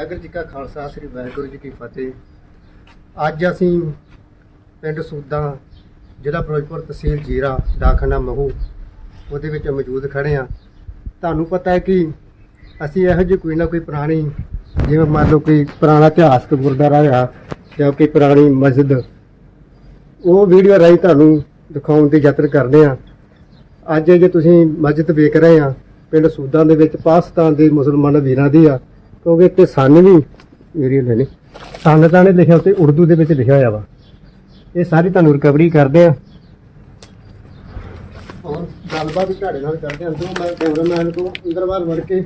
ਵਾਹਿਗੁਰੂ ਜੀ ਕਾ ਖਾਲਸਾ, ਸ੍ਰੀ ਵਾਹਿਗੁਰੂ ਜੀ ਕੀ ਫਤਿਹ। ਅੱਜ ਅਸੀਂ ਪਿੰਡ ਸੂਦਾ, ਜ਼ਿਲ੍ਹਾ ਫਿਰੋਜ਼ਪੁਰ ਤਹਿਸੀਲ ਜੀਰਾ, ਡਾਕਖਾਨਾ ਮਹੂ, ਉਹਦੇ ਵਿੱਚ ਮੌਜੂਦ ਖੜੇ ਆ ਤੁਹਾਨੂੰ ਪਤਾ ਹੈ ਕਿ ਅਸੀਂ ਇਹੋ ਜਿਹੀ ਕੋਈ ਨਾ ਕੋਈ ਪੁਰਾਣੀ, ਜਿਵੇਂ ਮੰਨ ਲਓ ਕੋਈ ਪੁਰਾਣਾ ਇਤਿਹਾਸਕ ਗੁਰਦੁਆਰਾ ਆ, ਜਾਂ ਕੋਈ ਪੁਰਾਣੀ ਮਸਜਿਦ, ਉਹ ਵੀਡੀਓ ਰਾਹੀਂ ਤੁਹਾਨੂੰ ਦਿਖਾਉਣ ਦੀ ਯਤਨ ਕਰਦੇ ਆ ਅੱਜ ਜੇ ਤੁਸੀਂ ਮਸਜਿਦ ਵੇਖ ਰਹੇ ਆ ਪਿੰਡ ਸੂਦਾਂ ਦੇ ਵਿੱਚ ਪਾਕਿਸਤਾਨ ਦੇ ਮੁਸਲਮਾਨ ਵੀਰਾਂ ਦੀ ਆ ਕਿਉਂਕਿ ਇੱਥੇ ਸੰਨ ਵੀ ਵੀਡੀਓ ਲੈਣੀ ਸੰਨ ਤਾਂ ਨੇ ਲਿਖਿਆ ਉੱਤੇ ਉਰਦੂ ਦੇ ਵਿੱਚ ਲਿਖਿਆ ਹੋਇਆ ਵਾ। ਇਹ ਸਾਰੀ ਤੁਹਾਨੂੰ ਰਿਕਵਰੀ ਕਰਦੇ ਆ। ਔਰ ਗੱਲਬਾਤ ਵੀ ਤੁਹਾਡੇ ਨਾਲ ਕਰਦੇ ਹਾਂ ਅੰਦਰੋਂ ਮੈਂ ਕੈਮਰਾਮੈਨ ਤੋਂ ਅੰਦਰ ਬਾਹਰ ਵੜ ਕੇ ਇਹ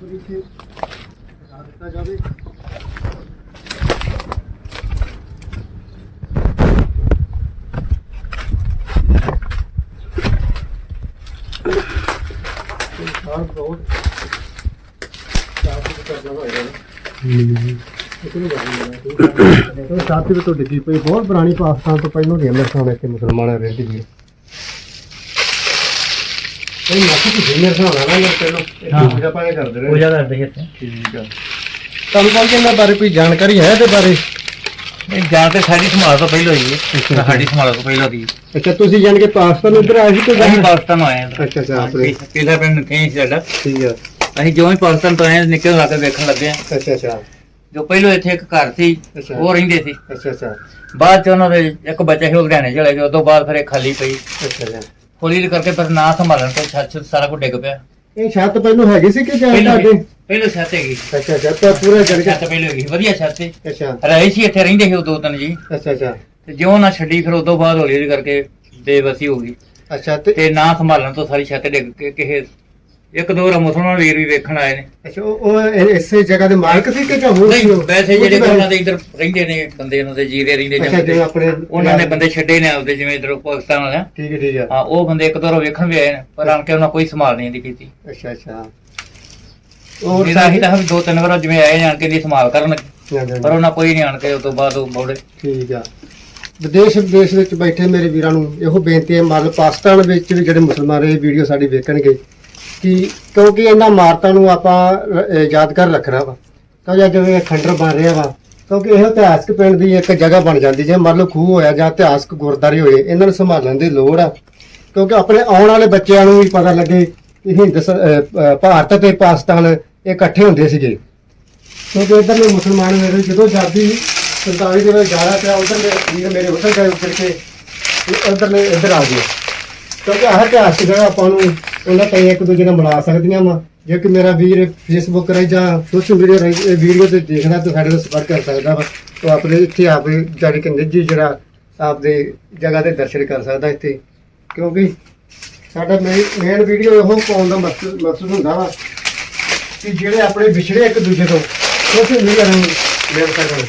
ਪੂਰੀ ਚੀਜ਼ ਦਿਖਾ ਦਿੱਤਾ ਜਾਵੇ। ਬਹੁਤ ਉਹ ਸਾਥੀ ਵੀ ਤੋਂ ਡਿੱਗੀ ਪਈ ਬਹੁਤ ਪੁਰਾਣੀ ਪਾਕਿਸਤਾਨ ਤੋਂ ਪਹਿਲਾਂ ਦੀ ਅੰਮ੍ਰਿਤਸਰ ਇੱਥੇ ਮੁਸਲਮਾਨਾਂ ਰਹਿੰਦੀ ਸੀ ਇਹ ਮਾਸੀ ਕੀ ਮੇਰੇ ਨਾਲ ਨਾ ਮੈਂ ਪਹਿਲਾਂ ਹਾਂ। ਇਹ ਪੂਜਾ ਪਾਇਆ ਕਰਦੇ ਰਹੇ। ਪੂਜਾ ਕਰਦੇ ਇੱਥੇ। ਠੀਕ ਆ। ਤੁਹਾਨੂੰ ਕੋਲ ਇਹਨਾਂ ਬਾਰੇ ਕੋਈ ਜਾਣਕਾਰੀ ਹੈ ਇਹਦੇ ਬਾਰੇ? ਇਹ ਜਾਂ ਤੇ ਸਾਡੀ ਸਮਾਜ ਤੋਂ ਪਹਿਲਾਂ ਅੱਛਾ। ਹੈ ਸਾਡੀ ਸਮਾਜ ਤੋਂ ਪਹਿਲਾਂ ਦੀ ਅੱਛਾ ਤੁਸੀਂ ਜਾਣ ਕੇ ਪਾਕਿਸਤਾਨ ਇੱਧਰ ਆਏ ਸੀ ਕਿ ਅਸੀਂ ਪਾਕਿਸਤਾਨ ਆਏ ਹਾਂ। ਅੱਛਾ ਅੱਛਾ ਆਪਣੇ ਪਿਛਲਾ ਪਿੰਡ ਕਹੀਂ ਸੀ ਸਾਡਾ? ਠੀਕ ਆ। ਅਸੀਂ ਜਿਉਂ ਹੀ ਪਾਕਿਸਤਾਨ ਤੋਂ ਆਏ ਨਿਕਲ ਲਾ ਕੇ ਵੇਖਣ ਲੱਗੇ ਅੱਛਾ ਅੱਛਾ। ਜੋ ਪਹਿਲਾਂ ਇੱਥੇ ਇੱਕ ਘਰ ਸੀ ਅੱਛਾ। ਉਹ ਰਹਿੰਦੇ ਸੀ। ਅੱਛਾ ਅੱਛਾ। ਬਾਅਦ ਚ ਉਹਨਾਂ ਦੇ ਇੱਕ ਬੱਚਾ ਸੀ ਉਹ ਲੁਧਿਆਣੇ ਚਲੇ ਗਿਆ ਉਦੋਂ ਬਾਅਦ ਫਿਰ ਇਹ ਖਾਲੀ ਪਈ। ਅੱਛਾ ਕਰਕੇ ਪਰ ਨਾ ਸੰਭਾਲਣ ਤੋਂ ਛੱਤ ਛੁੱਤ ਸਾਰਾ ਕੁਝ ਡਿੱਗ ਪਿਆ। ਇਹ ਛੱਤ ਪਹਿਲਾਂ ਹੈਗੀ ਸੀ ਕਿ ਜਾਂ ਪਹਿਲਾਂ ਤੁਹਾਡੇ? ਪਹਿਲਾਂ ਛੱਤ ਹੈਗੀ ਅੱਛਾ ਅੱਛਾ। ਤਾਂ ਪੂਰਾ ਜੜ ਕੇ ਛੱਤ ਪਹਿਲਾਂ ਹੈਗੀ ਵਧੀਆ ਛੱਤ ਸੀ। ਅੱਛਾ। ਰਹੇ ਸੀ ਇੱਥੇ ਰਹਿੰਦੇ ਸੀ ਉਹ ਦੋ ਤਿੰਨ ਜੀ। ਅੱਛਾ ਅੱਛਾ। ਤੇ ਜਿਉਂ ਨਾ ਛੱਡੀ ਫਿਰ ਉਦੋਂ ਬਾਅਦ ਹੌਲੀ ਹੌਲੀ ਕਰਕੇ ਬੇਬਸੀ ਹੋ ਗਈ। ਅੱਛਾ ਤੇ ਤੇ ਨਾ ਸੰਭਾਲਣ ਤੋਂ ਸਾਰੀ ਛੱਤ ਡਿੱਗ ਕੇ ਕਿਸੇ ਇੱਕ ਦੋ ਮੁਸਲਮਾਨ ਵੀਰ ਵੀ ਵੇਖਣ ਆਏ ਨੇ। ਅੱਛਾ ਉਹ ਉਹ ਇਹ- ਇਸੇ ਜਗ੍ਹਾ ਦੇ ਮਾਲਕ ਸੀ ਕਿ ਜਾਂ ਹੋਰ ਸੀ ਨਹੀਂ ਉਹ? ਵੈਸੇ ਜਿਹੜੇ ਉਹਨਾਂ ਦੇ ਇੱਧਰ ਰਹਿੰਦੇ ਨੇ ਬੰਦੇ ਉਹਨਾਂ ਦੇ ਜੀਰੇ ਰਹਿੰਦੇ ਅੱਛਾ ਜਿਵੇਂ ਆਪਣੇ ਉਹਨਾਂ ਨੇ ਬੰਦੇ ਛੱਡੇ ਨੇ ਆਪਦੇ ਜਿਵੇਂ ਇੱਧਰ ਪਾਕਿਸਤਾਨ ਵਾਲਿਆਂ। ਠੀਕ ਹੈ ਠੀਕ ਹੈ। ਹਾਂ ਉਹ ਬੰਦੇ ਇੱਕ ਦੋ ਰਾ ਵੇਖਣ ਵੀ ਆਏ ਨੇ ਪਰ ਆਣ ਕੇ ਉਹਨਾਂ ਕੋਈ ਸੰਭਾਲ ਨਹੀਂ ਦੀ ਕੀਤੀ। ਅੱਛਾ ਅੱਛਾ। ਹੋਰ ਮੇਰਾ ਹੀ ਤਾਂ ਵੀ ਦੋ ਤਿੰਨ ਵਾਰ ਜਿਵੇਂ ਆਏ ਜਾਣ ਕੇ ਦੀ ਸੰਭਾਲ ਕਰਨ। ਪਰ ਉਹਨਾਂ ਕੋਈ ਨਹੀਂ ਆਣ ਕੇ ਉਸ ਤੋਂ ਬਾਅਦ ਉਹ ਮੋੜੇ ਠੀਕ ਆ। ਵਿਦੇਸ਼ ਵਿਦੇਸ਼ ਵਿੱਚ ਬੈਠੇ ਮੇਰੇ ਵੀਰਾਂ ਨੂੰ ਇਹੋ ਬੇਨਤੀ ਹੈ ਮੰਨ ਲਓ ਪਾਕਿਸਤਾਨ ਵਿੱਚ ਵੀ ਜਿਹੜੇ ਮੁਸਲਮਾਨ ਇਹ ਵੀਡੀਓ ਸਾਡੀ ਵੇਖਣਗੇ ਕਿ ਕਿਉਂਕਿ ਇਹਨਾਂ ਇਮਾਰਤਾਂ ਨੂੰ ਆਪਾਂ ਅਹ, ਯਾਦਗਾਰ ਰੱਖਣਾ ਵਾ। ਤਾਂ ਜਾਂ ਜਿਵੇਂ ਇਹ ਖੰਡਰ ਬਣ ਰਿਹਾ ਵਾ ਕਿਉਂਕਿ ਇਹ ਇਤਿਹਾਸਕ ਪਿੰਡ ਦੀ ਇੱਕ ਜਗ੍ਹਾ ਬਣ ਜਾਂਦੀ ਜੇ ਮੰਨ ਲਓ ਖੂਹ ਹੋਇਆ ਜਾਂ ਇਤਿਹਾਸਕ ਗੁਰਦਾਰੇ ਹੋਏ ਇਹਨਾਂ ਨੂੰ ਸੰਭਾਲਣ ਦੀ ਲੋੜ ਆ। ਕਿਉਂਕਿ ਆਪਣੇ ਆਉਣ ਵਾਲੇ ਬੱਚਿਆਂ ਨੂੰ ਵੀ ਪਤਾ ਲੱਗੇ ਕਿ ਹਿੰਦ ਸ- ਅਹ, ਅਹ, ਭਾਰਤ ਤੇ ਪਾਕਿਸਤਾਨ ਇਹ ਇਕੱਠੇ ਹੁੰਦੇ ਸੀਗੇ। ਕਿਉਂਕਿ ਇੱਧਰਲੇ ਮੁਸਲਮਾਨ ਮੇਰੇ ਜਦੋਂ ਜਾਦੀ 47 ਦੇ ਵਿੱਚ ਜਾਣਾ ਪਿਆ ਉਧਰਲੇ ਵੀਰ ਮੇਰੇ ਉਧਰ ਗਏ ਉੱਤਰ ਕੇ ਤੇ ਉਧਰਲੇ ਇੱਧਰ ਆ ਗਏ। ਕਿਉਂਕਿ ਆਹ ਇਤਿਹਾਸ ਜਗ੍ਹਾ ਆਪਾਂ ਨੂੰ ਉਹਨਾਂ ਤੇ ਇੱਕ ਦੂਜੇ ਨਾਲ ਮਿਲਾ ਸਕਦੀਆਂ ਵਾ। ਜੇ ਕਿ ਮੇਰਾ ਵੀਰ ਫੇਸਬੁੱਕ ਰਾਹੀਂ ਜਾਂ ਸੋਸ਼ਲ ਮੀਡੀਆ ਰਾਹੀਂ ਇਹ ਵੀਡੀਓ ਤੇ ਦੇਖਦਾ ਤਾਂ ਸਾਡੇ ਨਾਲ ਸੰਪਰਕ ਕਰ ਸਕਦਾ ਵਾ। ਤਾਂ ਆਪਣੇ ਇੱਥੇ ਆਪੇ ਜਾਣੀ ਕਿ ਨਿੱਜੀ ਜਿਹੜਾ ਆਪਦੇ ਜਗ੍ਹਾ 'ਤੇ ਦਰਸ਼ਨ ਕਰ ਸਕਦਾ ਇੱਥੇ। ਕਿਉਂਕਿ ਸਾਡਾ ਮੇਨ ਵੀਡੀਓ ਇਹੋ ਪਾਉਣ ਦਾ ਮਕਸਦ ਮਕਸਦ ਹੁੰਦਾ ਵਾ ਕਿ ਜਿਹੜੇ ਆਪਣੇ ਵਿਛੜੇ ਇੱਕ ਦੂਜੇ ਤੋਂ ਸੋਸ਼ਲ ਮੀਡੀਆ ਰਾਹੀਂ ਮਿਲ ਸਕਣ।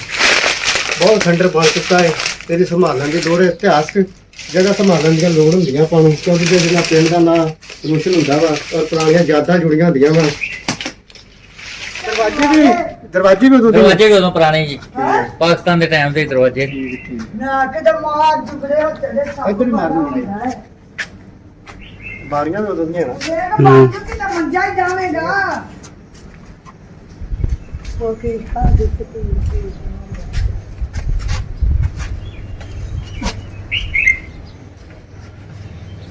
ਬਹੁਤ ਖੰਡਰ ਬਣ ਚੁੱਕਾ ਹੈ। ਇਹਦੀ ਸੰਭਾਲਣ ਦੀ ਲੋੜ ਹੈ, ਇਤਿਹਾਸਕ ਜਗ੍ਹਾ ਸੰਭਾਲਣ ਦੀਆਂ ਲੋੜ ਹੁੰਦੀਆਂ ਆਪਾਂ ਨੂੰ ਕਿਉਂਕਿ ਜੇ ਜਿਹੜਾ ਪਿੰਡ ਦਾ ਨਾਂ ਰੋਸ਼ਨ ਹੁੰਦਾ ਵਾ ਔਰ ਪੁਰਾਣੀਆਂ ਯਾਦਾਂ ਜੁੜੀਆਂ ਹੁੰਦੀਆਂ ਵਾ। ਦਰਵਾਜ਼ੇ ਵੀ ਦਰਵਾਜ਼ੇ ਵੀ ਉਦੋਂ ਦੇ ਦਰਵਾਜ਼ੇ ਵੀ ਉਦੋਂ ਪੁਰਾਣੇ ਜੀ। ਪਾਕਿਸਤਾਨ ਦੇ ਟਾਈਮ ਦੇ ਦਰਵਾਜ਼ੇ। ਨਾ ਕਿਤੇ ਮਾਰ ਜੁਗੜੇ ਹੋ ਤੇਰੇ ਸੱਪ ਇੱਧਰ ਹੀ ਮਾਰਨੀ। ਹੈ। ਬਾਰੀਆਂ ਵੀ ਉਦੋਂ ਦੀਆਂ ਨਾ। ਮੇਰੇ ਮਾਰ ਜੁਗੀ ਤਾਂ ਮੰਜਾ ਹੀ ਜਾਵੇਗਾ। ਉਹ ਕੀ ਖਾ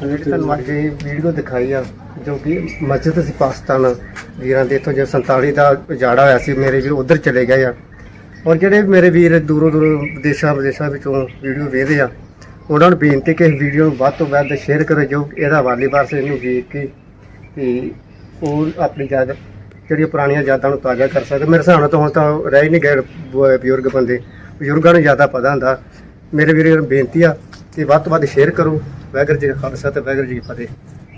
ਦੇ ਤੁਹਾਨੂੰ ਅੱਜ ਇਹ ਵੀਡੀਓ ਦਿਖਾਈ ਆ, ਜੋ ਕਿ ਮਸਜਿਦ ਸੀ ਪਾਕਿਸਤਾਨ ਵੀਰਾਂ ਦੇ, ਇੱਥੋਂ ਜੇ 47 ਦਾ ਉਜਾੜਾ ਹੋਇਆ ਸੀ, ਮੇਰੇ ਵੀਰ ਉਧਰ ਚਲੇ ਗਏ ਆ। ਔਰ ਜਿਹੜੇ ਮੇਰੇ ਵੀਰ ਦੂਰੋਂ ਦੂਰੋਂ ਦੇਸ਼ਾਂ ਵਿਦੇਸ਼ਾਂ ਵਿੱਚੋਂ ਵੀਡੀਓ ਵੇਖਦੇ ਆ, ਉਹਨਾਂ ਨੂੰ ਬੇਨਤੀ ਕਿ ਇਸ ਵੀਡੀਓ ਨੂੰ ਵੱਧ ਤੋਂ ਵੱਧ ਸ਼ੇਅਰ ਕਰੋ, ਜੋ ਇਹਦਾ ਵਾਲੀ ਵਾਰਸ ਇਹਨੂੰ ਵੇਖ ਕੇ ਤੇ ਉਹ ਆਪਣੀ ਯਾਦ, ਜਿਹੜੀਆਂ ਪੁਰਾਣੀਆਂ ਯਾਦਾਂ ਨੂੰ ਤਾਜ਼ਾ ਕਰ ਸਕਦੇ। ਮੇਰੇ ਹਿਸਾਬ ਨਾਲ ਤਾਂ ਹੁਣ ਤਾਂ ਰਹਿ ਹੀ ਨਹੀਂ ਗਏ ਬ- ਬਜ਼ੁਰਗ ਬੰਦੇ, ਬਜ਼ੁਰਗਾਂ ਨੂੰ ਜ਼ਿਆਦਾ ਪਤਾ ਹੁੰਦਾ। ਮੇਰੇ ਵੀਰਾਂ, ਬੇਨਤੀ ਆ ਕਿ ਵੱਧ ਤੋਂ ਵੱਧ ਸ਼ੇਅਰ ਕਰੋ। ਵਾਹਿਗੁਰੂ ਜੀ ਕਾ ਖਾਲਸਾ ਤੇ ਵਾਹਿਗੁਰੂ ਜੀ ਕੀ ਫਤਿਹ।